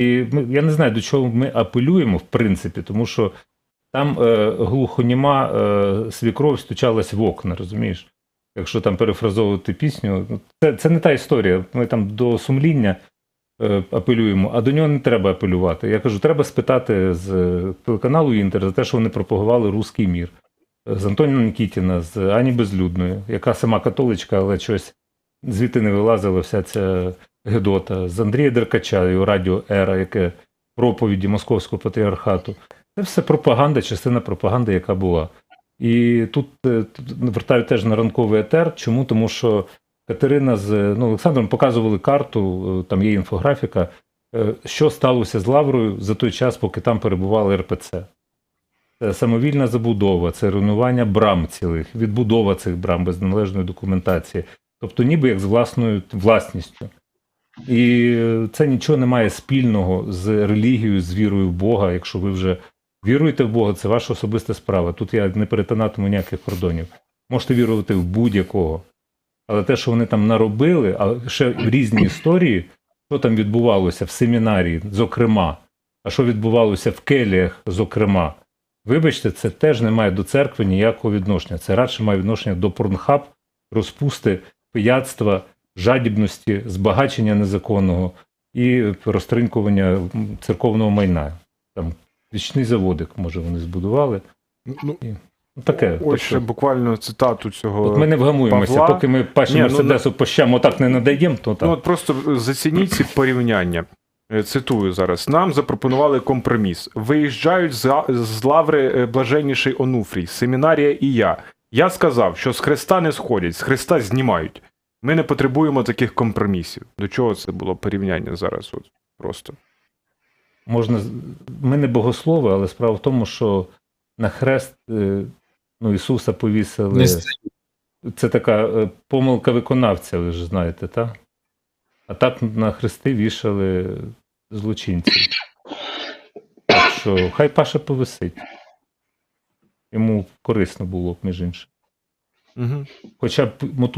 І я не знаю, до чого ми апелюємо, в принципі, тому що там е, глухоніма е, свікров стучалась в окна, розумієш? Якщо там перефразовувати пісню, ну, це, це не та історія. Ми там до сумління е, апелюємо, а до нього не треба апелювати. Я кажу, треба спитати з е, телеканалу Інтер за те, що вони пропагували руський мір. Е, З Антоніна Нікітіна, з Ані Безлюдної, яка сама католичка, але щось звідти не вилазила вся ця Гедота, з Андрія Деркача, його радіо Ера, яке проповіді Московського патріархату. Це все пропаганда, частина пропаганди, яка була. І тут е, вертаю теж на ранковий етер. Чому? Тому що Катерина з ну, Олександром показували карту, е, там є інфографіка, е, що сталося з Лаврою за той час, поки там перебували РПЦ. Це самовільна забудова, це руйнування брам цілих, відбудова цих брам без належної документації. Тобто, ніби як з власною власністю. І це нічого не має спільного з релігією, з вірою в Бога. Якщо ви вже віруєте в Бога, це ваша особиста справа. Тут я не перетинатиму ніяких кордонів. Можете вірувати в будь-якого. Але те, що вони там наробили, а ще в різні історії, що там відбувалося в семінарії, зокрема, а що відбувалося в келіях, зокрема, вибачте, це теж не має до церкви ніякого відношення. Це радше має відношення до порнхаб, розпусти, пияцтва, жадібності, збагачення незаконного і розтринкування церковного майна. Там річний заводик, може, вони збудували. Ну, Ну, таке. ось ще Тобто, буквально цитату цього. от ми не вгамуємося, Павла. поки ми паче Ні, ну, Мерседесу по щам отак не надаємо, то так. Ну, от просто зацініть ці порівняння. Е, Цитую зараз: нам запропонували компроміс. Виїжджають з, з лаври е, блаженніший Онуфрій, семінарія і я. Я сказав, що з Христа не сходять, з Христа знімають. Ми не потребуємо таких компромісів. До чого це було порівняння зараз? От просто. можна ми не богослови, але справа в тому, що на хрест е, ну, Ісуса повісили. Не. Це така е, помилка виконавця, ви ж знаєте, так? А так на хрести вішали злочинців. Так що хай Паша повисить. Йому корисно було б, між іншим. Угу. Хоча б моту